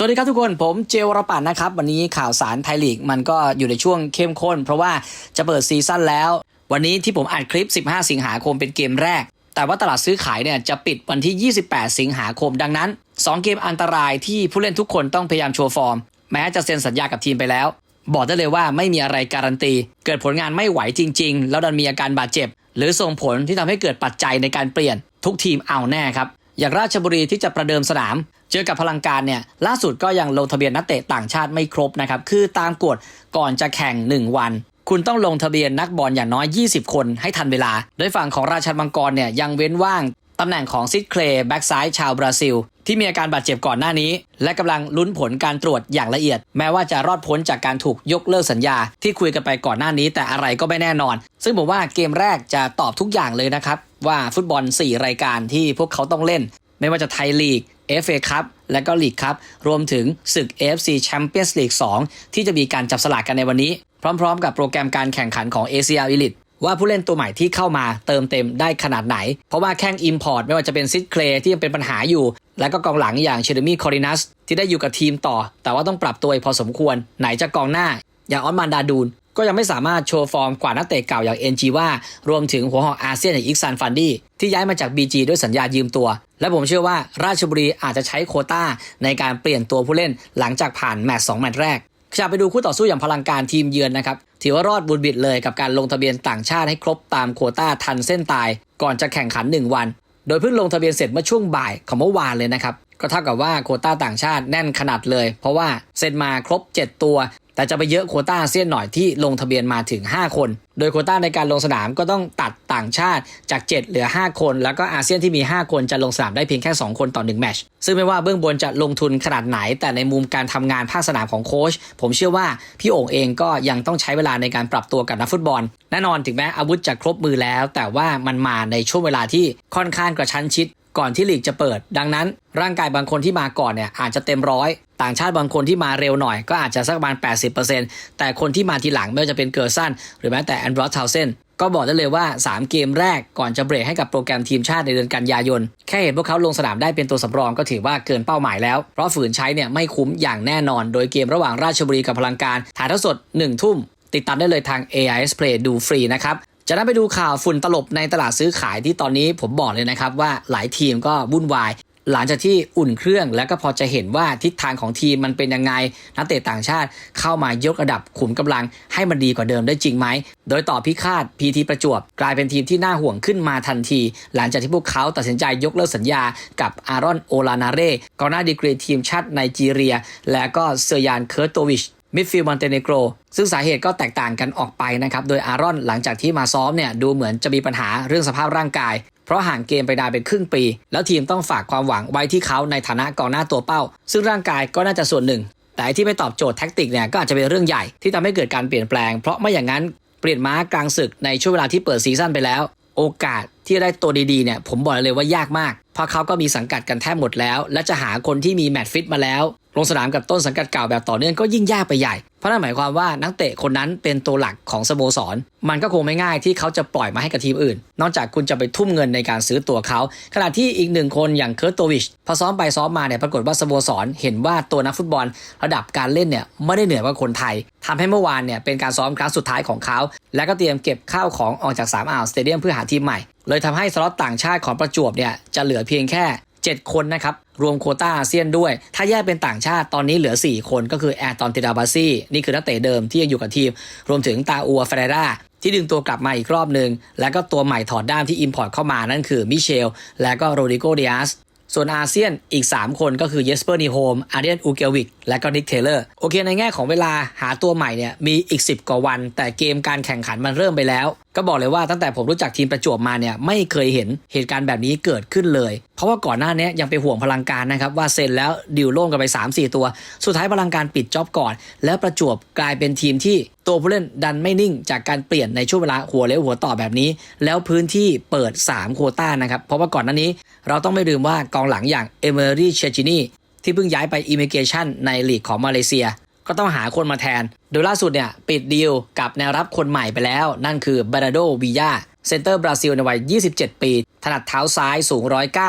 สวัสดีครับทุกคนผมเจวรปัตน์นะครับ วันนี้ข่าวสารไทยลีกมันก็อยู่ในช่วงเข้มข้น เพราะว่าจะเปิดซีซั่นแล้ว วันนี้ที่ผมอัดคลิป 15 สิงหาคมเป็นเกมแรก แต่ว่าตลาดซื้อขายเนี่ยจะปิดวันที่ 28 สิงหาคมดังนั้น 2 เกมอันตรายที่ผู้เล่นทุกคนต้องพยายามโชว์ฟอร์ม แม้จะเซ็นสัญญากับทีมไปแล้ว บอกได้เลยว่าไม่มีอะไรการันตี เกิดผลงานไม่ไหวจริง ๆ แล้วดันมีอาการบาดเจ็บ หรือส่งผลที่ทำให้เกิดปัจจัยในการเปลี่ยน ทุกทีมเอาแน่ครับอย่างราชบุรีที่จะประเดิมสนาม เจอกับพลังการเนี่ยล่าสุดก็ยังลงทะเบียนนักเตะต่างชาติไม่ครบนะครับคือตามกฎก่อนจะแข่ง 1 วัน คุณต้องลงทะเบียนนักบอลอย่างน้อย 20 คนให้ทันเวลา โดยฝั่งของราชันมังกรเนี่ยยังเว้นว่างตำแหน่งของซิดเคลย์แบ็กซ้ายชาวบราซิล ที่มีอาการบาดเจ็บก่อนหน้านี้ และกำลังลุ้นผลการตรวจอย่างละเอียด แม้ว่าจะรอดพ้นจากการถูกยกเลิกสัญญา ที่คุยกันไปก่อนหน้านี้ แต่อะไรก็ไม่แน่นอน ซึ่งผมว่าเกมแรกจะตอบทุกอย่างเลยนะครับ ว่าฟุตบอล 4 รายการที่พวกเขาต้องเล่น ไม่ว่าจะไทยลีก FA คัพและก็ลีกคัพรวมถึงศึก AFC Champions League 2 ที่จะมีการจับสลากกันในวันนี้ พร้อมๆ กับโปรแกรมการแข่งขันของ ACL Elite ว่าผู้เล่นตัวใหม่ที่เข้ามาเติมเต็มได้ขนาดไหน เพราะว่าแข้ง Import ไม่ว่าจะเป็นซิดเคลที่ยังเป็นปัญหาอยู่ และก็กองหลังอย่างเชเดมี่คอรินัสที่ได้อยู่กับทีมต่อ แต่ว่าต้องปรับตัวพอสมควร ไหนจะกองหน้าอย่างออนมันดาดูน ก็ยังไม่สามารถโชว์ฟอร์มกว่านักเตะเก่าอย่างเอ็นจีว่ารวมถึงหัวหอกอาเซียนอย่างอิกซันฟันดี้ที่ย้ายมาจาก BG ด้วยสัญญายืมตัว และผมเชื่อว่าราชบุรีอาจจะใช้โคต้าในการเปลี่ยนตัวผู้เล่นหลังจากผ่านแมตช์สองแมตช์แรกจะไปดูคู่ต่อสู้อย่างพลังการทีมเยือนนะครับถือว่ารอดบุญบิดเลยกับการลงทะเบียนต่างชาติให้ครบตามโคต้าทันเส้นตาย ก่อนจะแข่งขัน 1 วัน โดยเพิ่งลงทะเบียนเสร็จเมื่อช่วงบ่ายของเมื่อวานเลยนะครับก็เท่ากับว่าโคต้าต่างชาติแน่นขนาดเลย เพราะว่าเซ็นมาครบ 7 ตัว แต่จะไปเยอะโคต้าอาเซียนหน่อยที่ลงทะเบียนมาถึง 5 คน โดยโคต้าในการลงสนามก็ต้องตัดต่างชาติจาก 7 เหลือ 5 คน แล้วก็อาเซียนที่มี 5 คนจะลงสนามได้เพียงแค่ 2 คนต่อ1แมชซึ่งไม่ว่าเบื้องบนจะลงทุนขนาดไหน แต่ในมุมการทำงานภาคสนามของโค้ชผมเชื่อว่าพี่โอ่งเองก็ยังต้องใช้เวลาในการปรับตัวกับนักฟุตบอล แน่นอนถึงแม้อาวุธจะครบมือแล้ว แต่ว่ามันมาในช่วงเวลาที่ค่อนข้างกระชั้นชิด ก่อนที่ลีกจะเปิด ดังนั้น ร่างกายบางคนที่มาก่อนเนี่ยอาจจะเต็มร้อยต่างชาติบางคนที่มาเร็วหน่อยก็อาจจะสักประมาณ 80%แต่คนที่มาทีหลังไม่ว่าจะเป็นเกอร์ซันหรือแม้แต่แอนดรอสทาวเซนก็บอกได้เลยว่า 3 เกมแรกก่อนจะเบรกให้กับโปรแกรมทีมชาติในเดือนกันยายน แค่เห็นพวกเขาลงสนามได้เป็นตัวสำรองก็ถือว่าเกินเป้าหมายแล้ว เพราะฝืนใช้เนี่ยไม่คุ้มอย่างแน่นอน โดยเกมระหว่างราชบุรีกับพลังการถ่ายทอดสด 1 ทุ่ม ติดตามได้เลยทาง AIS Play ดูฟรีนะครับ จะนั้นไปดูข่าวฝุ่นตลบในตลาดซื้อขายที่ตอนนี้ผมบอกเลยนะครับว่าหลายทีมก็วุ่นวาย หลังจากที่อุ่นเครื่องแล้วก็พอจะเห็นว่าทิศทางของทีมมันเป็นยังไง นักเตะต่างชาติเข้ามายกระดับขุมกำลังให้มันดีกว่าเดิมได้จริงไหม โดยต่อพิคาดพีทีประจวบ กลายเป็นทีมที่น่าห่วงขึ้นมาทันที หลังจากที่พวกเขาตัดสินใจยกเลิกสัญญากับอารอนโอลานาเร่กองหน้าดีกรีทีมชาติไนจีเรีย และก็เซอร์ยานเคิร์ตโตวิช มิดฟิลด์มอนเตเนโกรซึ่งสาเหตุก็แตกต่างกันออกไปนะครับ โดยอารอนหลังจากที่มาซ้อมเนี่ยดูเหมือนจะมีปัญหาเรื่องสภาพร่างกาย เพราะห่างเกมไปนานเป็นครึ่งปี แล้วทีมต้องฝากความหวังไว้ที่เขาในฐานะกองหน้าตัวเป้า ซึ่งร่างกายก็น่าจะส่วนหนึ่ง แต่ที่ไม่ตอบโจทย์แท็กติกเนี่ยก็อาจจะเป็นเรื่องใหญ่ที่ทำให้เกิดการเปลี่ยนแปลง เพราะไม่อย่างนั้นเปลี่ยนม้ากลางศึกในช่วงเวลาที่เปิดซีซั่นไปแล้ว โอกาสที่จะได้ตัวดีๆเนี่ยผมบอกเลยว่ายากมาก เพราะเขาก็มีสังกัดกันแทบหมดแล้ว และจะหาคนที่มีแมตช์ฟิตมาแล้ว ลงสนามกับต้นสังกัดเก่าแบบต่อเนื่องก็ยิ่งยากไปใหญ่ เพราะนั่นหมายความว่านักเตะคนนั้นเป็นตัวหลักของสโมสร มันก็คงไม่ง่ายที่เขาจะปล่อยมาให้กับทีมอื่น นอกจากคุณจะไปทุ่มเงินในการซื้อตัวเขา ขณะที่อีกหนึ่งคนอย่างเคิร์ตโตวิชพอซ้อมไปซ้อมมาเนี่ยปรากฏว่าสโมสร เห็นว่าตัวนักฟุตบอล ระดับการเล่นเนี่ยไม่ได้เหนือกว่าคนไทยทำให้เมื่อวานเนี่ยเป็นการซ้อมครั้งสุดท้ายของเขา และก็เตรียมเก็บข้าวของออกจากสามอ่าวสเตเดียมเพื่อหาทีมใหม่ เลยทำให้สล็อตต่างชาติของประจวบเนี่ยจะเหลือเพียงแค่ 7 คนนะครับ รวมโคต้าอาเซียนด้วย ถ้าแยกเป็นต่างชาติตอนนี้เหลือ 4 คนก็คือแอร์ตอนติดาบาซี่นี่คือนักเตะเดิมที่ยังอยู่กับทีม รวมถึงตาอัวเฟเรราที่ดึงตัวกลับมาอีกรอบหนึ่ง แล้วก็ตัวใหม่ถอดด้ามที่อิมพอร์ตเข้ามานั่นคือมิเชล และก็โรดิโกเดียส ส่วนอาเซียนอีก 3 คนก็คือเยสเปอร์นีโฮมอาเดียนอูเกลวิกและก็นิกเทเลอร์ โอเคในแง่ของเวลาหาตัวใหม่เนี่ยมีอีก 10 กว่าวัน แต่เกมการแข่งขันมันเริ่มไปแล้ว ก็บอกเลยว่าตั้งแต่ผมรู้จักทีมประจวบมาเนี่ยไม่เคยเห็นเหตุการณ์แบบนี้เกิดขึ้นเลย เพราะว่าก่อนหน้านี้ยังไปห่วงพลังการนะครับว่าเซ็นแล้วดิวโล่งกันไป 3-4 ตัว สุดท้ายพลังการปิดจ็อบก่อน แล้วประจวบกลายเป็นทีมที่ตัวผู้เล่นดันไม่นิ่งจากการเปลี่ยนในช่วงเวลาหัวเลี้ยวหัวต่อแบบนี้ แล้วพื้นที่เปิด 3 โคต้านะครับเพราะว่าก่อนหน้านี้ เราต้องไม่ลืมว่ากองหลังอย่างเอเมอรี่เชจินีที่เพิ่งย้ายไปอิมิเกชันในลีกของมาเลเซีย ก็ต้องหาคนมาแทน โดยล่าสุดเนี่ยปิดดีลกับแนวรับคนใหม่ไปแล้ว นั่นคือบาราโดวิยาเซนเตอร์บราซิลในวัย 27 ปี ถนัดเท้าซ้ายสูง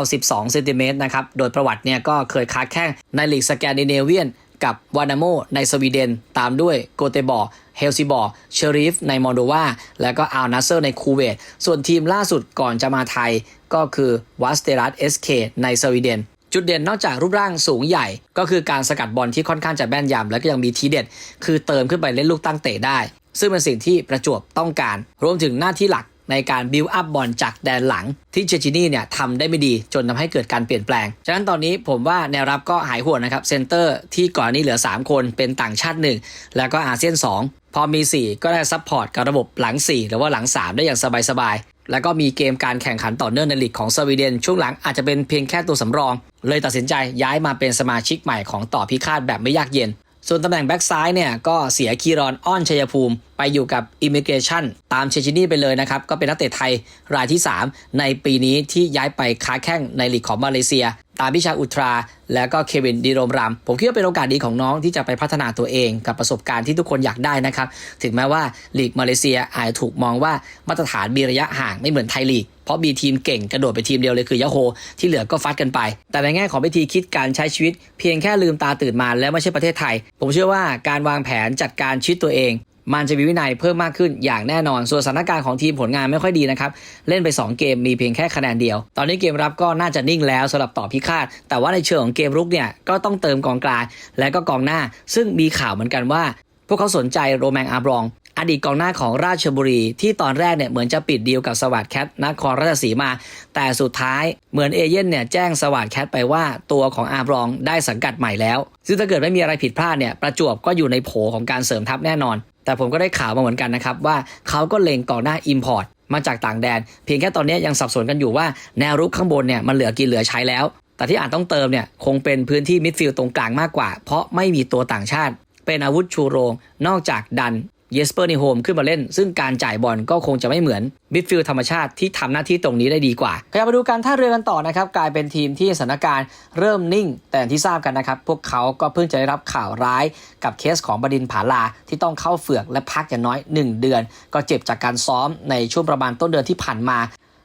192 เซนติเมตรนะครับ โดยประวัติเนี่ยก็เคยค้าแข้งในลีกสแกนดิเนเวียน กับวานาโมในสวีเดน ตามด้วยโกเตบอร์เฮลซิบอร์เชอริฟในมอลโดวาแล้วก็อัลนัสเซอร์ในคูเวต ส่วนทีมล่าสุดก่อนจะมาไทยก็คือวัสเตรัสเอสเคในสวีเดน จุดเด่นนอกจากรูปร่างสูงใหญ่ ก็คือการสกัดบอลที่ค่อนข้างจะแม่นยำและก็ยังมีทีเด็ด คือเติมขึ้นไปเล่นลูกตั้งเตะได้ ซึ่งเป็นสิ่งที่ประจวบต้องการ รวมถึงหน้าที่หลัก ในการบิวอัพบอลจากแดนหลัง ที่เจจินี่เนี่ยทำได้ไม่ดีจนทำให้เกิดการเปลี่ยนแปลง ฉะนั้นตอนนี้ผมว่าแนวรับก็หายห่วงนะครับเซนเตอร์ที่ก่อนนี้เหลือ 3 คนเป็นต่างชาติ 1 แล้วก็อาเซียน 2 พอมี 4 ก็ได้ซัพพอร์ตกับระบบหลัง 4 หรือว่าหลัง 3 ได้อย่างสบายๆ แล้วก็มีเกมการแข่งขันต่อเนื่องในลีกของสวีเดน ช่วงหลังอาจจะเป็นเพียงแค่ตัวสำรอง เลยตัดสินใจย้ายมาเป็นสมาชิกใหม่ของต่อพิฆาตแบบไม่ยากเย็น ส่วนตำแหน่งแบ็กซ้ายเนี่ยก็เสียคีรอนอ้อนชัยภูมิ ไปอยู่กับอิมิเกรชันตามเชชินี่ไปเลยนะครับ ก็เป็นนักเตะไทยรายที่ 3 ในปีนี้ที่ย้ายไปค้าแข้งในลีกของมาเลเซีย ตามพิชาอุตรา แล้วก็เควินดีโรมรามผมคิดว่าเป็นโอกาสดีของน้องที่จะไปพัฒนาตัวเองกับประสบการณ์ที่ทุกคนอยากได้นะครับ ถึงแม้ว่าลีกมาเลเซียอาจจะถูกมองว่ามาตรฐานมีระยะห่างไม่เหมือนไทยลีกเพราะมีทีมเก่งกระโดดไปทีมเดียวเลยคือยะโฮที่เหลือก็ฟัดกันไป แต่ในแง่ของวิธีคิดการใช้ชีวิต เพียงแค่ลืมตาตื่นมาแล้วไม่ใช่ประเทศไทย ผมเชื่อว่าการวางแผนจัดการชีวิตตัวเอง มันจะมีวินัยเพิ่มมากขึ้นอย่างแน่นอน ส่วนสถานการณ์ของทีมผลงานไม่ค่อยดีนะครับ เล่นไป 2 เกมมีเพียงแค่คะแนนเดียว ตอนนี้เกมรับก็น่าจะนิ่งแล้วสำหรับต่อพิฆาต แต่ว่าในเชิงของเกมรุกเนี่ยก็ต้องเติมกองกลางและก็กองหน้า ซึ่งมีข่าวเหมือนกันว่า พวกเขาสนใจโรแมงอาบรอง อดีตกองหน้าของราชบุรีที่ตอนแรกเนี่ยเหมือนจะปิดดีลกับสวัสดแคทนครราชสีมา แต่สุดท้ายเหมือนเอเย่นเนี่ยแจ้งสวัสดแคทไปว่าตัวของอาบรองได้สังกัดใหม่แล้ว ซึ่งถ้าเกิดไม่มีอะไรผิดพลาดเนี่ยประจวบก็อยู่ในโผของการเสริมทัพแน่นอน แต่ผมก็ได้ข่าวมาเหมือนกันนะครับว่าเขาก็เล็งกองหน้าอิมพอร์ตมาจากต่างแดน เพียงแค่ตอนนี้ยังสับสนกันอยู่ว่าแนวรุกข้างบนเนี่ยมันเหลือกินเหลือใช้แล้ว แต่ที่อาจต้องเติมเนี่ยคงเป็นพื้นที่มิดฟิลด์ตรงกลางมากกว่า เพราะไม่มีตัวต่างชาติ เป็นอาวุธชูโรง นอกจากดัน เยสเปอร์นิโฮมขึ้นมาเล่น ซึ่งการจ่ายบอลก็คงจะไม่เหมือนมิดฟิลด์ธรรมชาติที่ทำหน้าที่ตรงนี้ได้ดีกว่าขยับมาดูการท่าเรือกันต่อนะครับ กลายเป็นทีมที่สถานการณ์เริ่มนิ่ง แต่ที่ทราบกันนะครับ พวกเขาก็เพิ่งจะได้รับข่าวร้ายกับเคสของบดินผาลาที่ต้องเข้าเฝือกและพักอย่างน้อย 1 เดือน ก็เจ็บจากการซ้อมในช่วงประมาณต้นเดือนที่ผ่านมา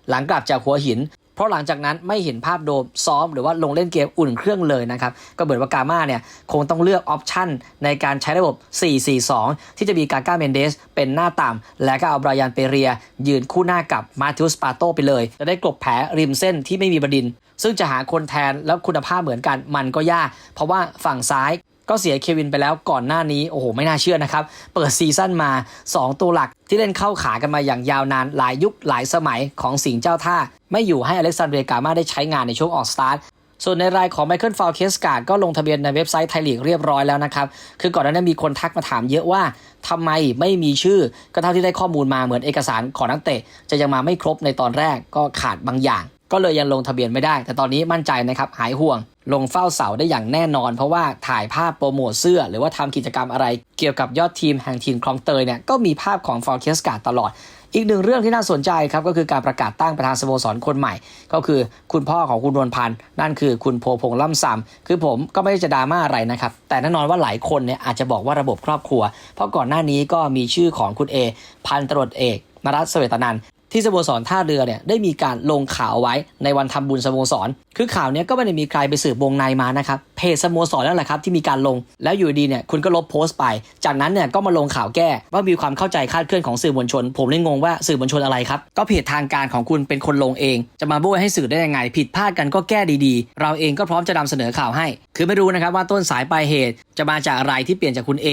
หลังกลับจากหัวหิน เพราะหลังจากนั้นไม่เห็นภาพโดมซ้อมหรือว่าลงเล่นเกมอุ่นเครื่องเลยนะครับ ก็เหมือนว่ากาม่าเนี่ยคงต้องเลือกออปชันในการใช้ระบบ 4-4-2 ที่จะมีกาก้าเมนเดสเป็นหน้าต่ำ และก็เอาบรายันเปเรีย ยืนคู่หน้ากับมาธิอุสปาโตไปเลย จะได้กลบแผลริมเส้นที่ไม่มีบดิน ซึ่งจะหาคนแทนแล้วคุณภาพเหมือนกันมันก็ยาก เพราะว่าฝั่งซ้าย ก็เสียเควินไปแล้วก่อนหน้านี้โอ้โหไม่น่าเชื่อนะครับ เปิดซีซั่นมา 2 ตัวหลักที่เล่นเข้าขากันมาอย่างยาวนานหลายยุคหลายสมัยของสิงห์เจ้าท่า ไม่อยู่ให้อเล็กซานเดรกามาได้ใช้งานในช่วงออกสตาร์ทส่วนในรายของไมเคิลฟาวเคสการ์ดก็ลงทะเบียนในเว็บไซต์ไทยลีกเรียบร้อยแล้วนะครับ คือก่อนหน้านั้นมีคนทักมาถามเยอะว่าทำไมไม่มีชื่อ ก็เท่าที่ได้ข้อมูลมาเหมือนเอกสารของนักเตะ จะยังมาไม่ครบในตอนแรกก็ขาดบางอย่าง ก็เลยยังลงทะเบียนไม่ได้ แต่ตอนนี้มั่นใจนะครับหายห่วง ลงเฝ้าเสาได้อย่างแน่นอน เพราะว่าถ่ายภาพโปรโมทเสื้อ หรือว่าทำกิจกรรมอะไร เกี่ยวกับยอดทีมแห่งทีมคลองเตยเนี่ยก็มีภาพของฟอร์เคสการ์ตลอด อีกหนึ่งเรื่องที่น่าสนใจครับก็คือการประกาศตั้งประธานสโมสรคนใหม่ ก็คือคุณพ่อของคุณนวลพันธ์นั่นคือคุณโพพงษ์ล่ำซำคือผมก็ไม่ได้จะดราม่าอะไรนะครับแต่แน่นอนว่าหลายคนเนี่ยอาจจะบอกว่าระบบครอบครัว เพราะก่อนหน้านี้ก็มีชื่อของคุณเอพันตรวจเอกนรัตเสวตนัน ที่สโมสรท่าเรือเนี่ยได้มีการลงข่าวไว้ในวันทำบุญสโมสร คือข่าวนี้ก็ไม่ได้มีใครไปสืบวงในมานะครับเพจสโมสรนั่นแหละครับที่มีการลงแล้วอยู่ดีเนี่ยคุณก็ลบโพสต์ไป จากนั้นเนี่ยก็มาลงข่าวแก้ว่ามีความเข้าใจคาดเคลื่อนของสื่อมวลชน ผมเลยงงว่าสื่อมวลชนอะไรครับก็เพจทางการของคุณเป็นคนลงเอง จะมาโบยให้สื่อได้ยังไง ผิดพลาดกันก็แก้ดีๆ เราเองก็พร้อมจะนำเสนอข่าวให้ คือไม่รู้นะครับว่าต้นสายปลายเหตุจะมาจากอะไรที่เปลี่ยนจากคุณ A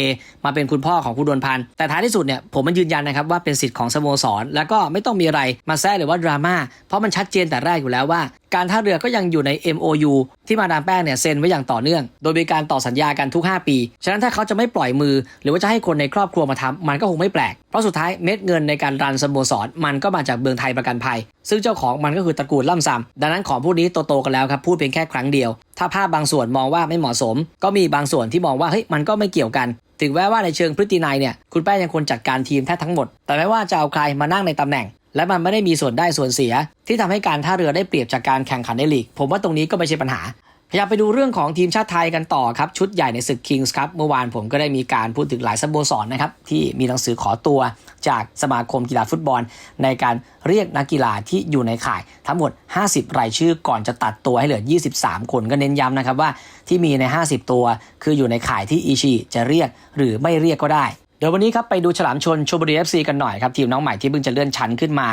มาเป็นคุณพ่อของคุณดวนพันธ์แต่ท้ายที่สุดเนี่ยผมมันยืนยันนะครับว่าเป็นสิทธิ์ของสโมสร แล้วก็ไม่ต้องมีอะไรมาแซะหรือว่าดราม่าเพราะมันชัดเจนแต่แรกอยู่แล้วว่า การท่าเรือก็ยังอยู่ใน MOU ที่มาดามแป้งเนี่ยเซ็นไว้อย่างต่อเนื่อง โดยมีการต่อสัญญากันทุก 5 ปี ฉะนั้นถ้าเขาจะไม่ปล่อยมือ หรือว่าจะให้คนในครอบครัวมาทำมันก็คงไม่แปลก เพราะสุดท้ายเม็ดเงินในการรันสโมสรมันก็มาจากเบืองไทยประกันภัย ซึ่งเจ้าของมันก็คือตระกูลล่ำซำดังนั้นของพวกนี้โตๆกันแล้วครับพูดเพียงแค่ครั้งเดียว ถ้าภาพบางส่วนมองว่าไม่เหมาะสม ก็มีบางส่วนที่มองว่าเฮ้ยมันก็ไม่เกี่ยวกัน ถึงแม้ว่าในเชิงพฤตินัยเนี่ยคุณแป้งยังควรจัดการทีมแทบทั้งหมด แต่ไม่ว่าจะเอาใครมานั่งในตำแหน่ง และมันไม่ได้มีส่วนได้ส่วนเสีย ที่ทำให้การท่าเรือได้เปรียบจากการแข่งขันในลีก ผมว่าตรงนี้ก็ไม่ใช่ปัญหา ขยับไปดูเรื่องของทีมชาติไทยกันต่อครับ ชุดใหญ่ในศึกคิงส์ครับ เมื่อวานผมก็ได้มีการพูดถึงหลายสโมสรนะครับ ที่มีหนังสือขอตัวจากสมาคมกีฬาฟุตบอล ในการเรียกนักกีฬาที่อยู่ในข่าย ทั้งหมด 50 รายชื่อก่อนจะตัดตัวให้เหลือ 23 คนก็เน้นย้ำนะครับว่าที่มีใน 50 ตัว คืออยู่ในข่ายที่อีชีจะเรียกหรือไม่เรียกก็ได้ เดี๋ยววันนี้ครับไปดูฉลามชนชลบุรี FC กันหน่อยครับ ทีมน้องใหม่ที่เพิ่งจะเลื่อนชั้นขึ้นมา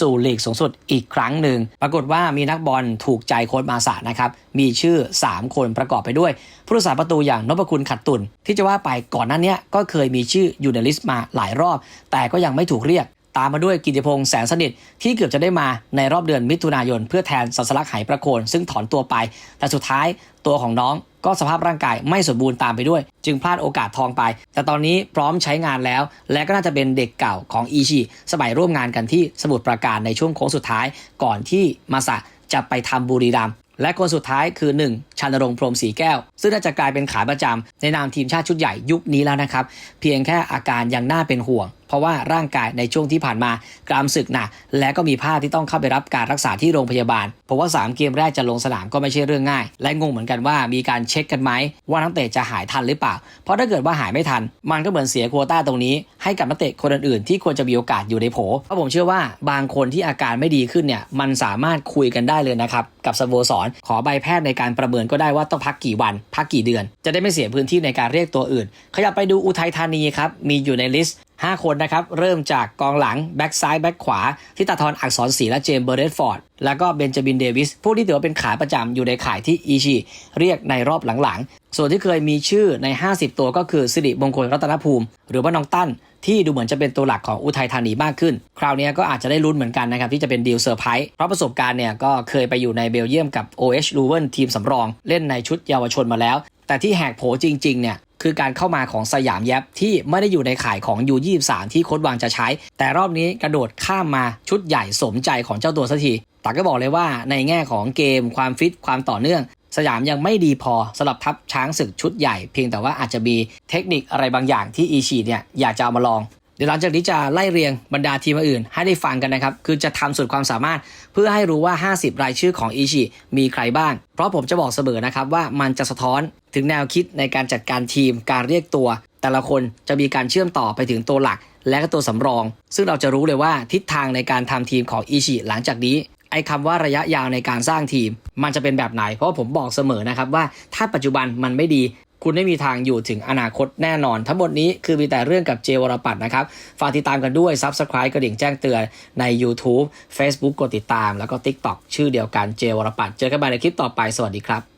สู่ลีกสูงสุดอีกครั้งหนึ่ง ปรากฏว่ามีนักบอลถูกใจโค้ชมาสานะครับ มีชื่อ 3 คนประกอบไปด้วย ผู้รักษาประตูอย่างนพคุณขัดตุน ที่จะว่าไปก่อนหน้าเนี้ยก็เคยมีชื่ออยู่ในลิสต์มาหลายรอบ แต่ก็ยังไม่ถูกเรียก ตามมาด้วยกิติพงษ์แสนสนิทที่เกือบจะได้มาในรอบเดือนมิถุนายน เพื่อแทนสัสลักไหประโคนซึ่งถอนตัวไป แต่สุดท้ายตัวของน้อง ก็สภาพร่างกายไม่สมบูรณ์ตามไปด้วย จึงพลาดโอกาสทองไป แต่ตอนนี้พร้อมใช้งานแล้ว และก็น่าจะเป็นเด็กเก่าของอีชีสมัยร่วมงานกันที่สมุทรปราการในช่วงโค้งสุดท้ายก่อนที่มาสะจะไปทำบุรีรัมย์และคนสุดท้ายคือ 1. ชันรงพรมสีแก้ว ซึ่งน่าจะกลายเป็นขาประจำในนามทีมชาติชุดใหญ่ยุคนี้แล้วนะครับ เพียงแค่อาการยังน่าเป็นห่วงเพราะว่าร่างกายในช่วงที่ผ่านมากรามศึกหนักและก็มีภาพที่ต้องเข้าไปรับการรักษาที่โรงพยาบาล เพราะว่า 3 เกมแรกจะลงสนามก็ไม่ใช่เรื่องง่าย และงงเหมือนกันว่ามีการเช็คกันไหมว่านักเตะจะหายทันหรือเปล่า เพราะถ้าเกิดว่าหายไม่ทัน มันก็เหมือนเสียโควต้าตรงนี้ ให้กับนักเตะคนอื่นๆที่ควรจะมีโอกาสอยู่ในโผเพราะผมเชื่อว่าบางคนที่อาการไม่ดีขึ้นเนี่ยมันสามารถคุยกันได้เลยนะครับกับสโมสร ขอใบแพทย์ในการประเมินก็ได้ว่าต้องพักกี่วัน พักกี่เดือน จะได้ไม่เสียพื้นที่ในการเรียกตัวอื่น ขยับไปดูอุทัยธานีครับมีอยู่ในลิสต์ 5 คนนะครับ เริ่มจากกองหลัง แบ็กซ้ายแบ็กขวาที่ตาทอนอักษรศรีและเจมส์เบอร์เรตฟอร์ด แล้วก็เบนจามินเดวิส ผู้ที่ถือว่าเป็นขาประจำอยู่ในข่ายที่อีชีเรียกในรอบหลังๆ ส่วนที่เคยมีชื่อใน 50 ตัวก็คือสิริมงคลรัตนภูมิ หรือว่าน้องตั้นที่ดูเหมือนจะเป็นตัวหลักของอุทัยธานีมากขึ้น คราวนี้ก็อาจจะได้ลุ้นเหมือนกันนะครับที่จะเป็นดีลเซอร์ไพรส์เพราะประสบการณ์เนี่ยก็เคยไปอยู่ในเบลเยียมกับ OH l u v e n ทีมสำรอง เล่นในชุดเยาวชนมาแล้ว แต่ที่แหกโผจริงๆเนี่ย คือการเข้ามาของสยามแยบที่ไม่ได้อยู่ในข่ายของ U23 ที่โค้ดวางจะใช้ แต่รอบนี้กระโดดข้ามมาชุดใหญ่สมใจของเจ้าตัวสักทีแต่ก็บอกเลยว่าในแง่ของเกมความฟิตความต่อเนื่อง สยามยังไม่ดีพอสำหรับทัพช้างศึกชุดใหญ่ เพียงแต่ว่าอาจจะมีเทคนิคอะไรบางอย่างที่อีชีเนี่ยอยากจะเอามาลอง เดี๋ยวหลังจากนี้จะไล่เรียงบรรดาทีมอื่น ให้ได้ฟังกันนะครับ คือจะทำสุดความสามารถเพื่อให้รู้ว่า 50 รายชื่อของอีชิมีใครบ้าง เพราะผมจะบอกเสมอนะครับว่ามันจะสะท้อนถึงแนวคิดในการจัดการทีม การเรียกตัว แต่ละคนจะมีการเชื่อมต่อไปถึงตัวหลัก และก็ตัวสำรอง ซึ่งเราจะรู้เลยว่าทิศทางในการทำทีมของอีชิหลังจากนี้ไอ้คำว่าระยะยาวในการสร้างทีม มันจะเป็นแบบไหน เพราะผมบอกเสมอนะครับว่าถ้าปัจจุบันมันไม่ดี คุณไม่มีทางอยู่ถึงอนาคตแน่นอน ทั้งหมดนี้คือมีแต่เรื่องกับเจวรปัตนะครับ ฝากติดตามกันด้วย Subscribe กระดิ่งแจ้งเตือนใน YouTube Facebook กดติดตาม แล้วก็ TikTok ชื่อเดียวกันเจวรปัตเจอกันใหม่ในคลิปต่อไปสวัสดีครับ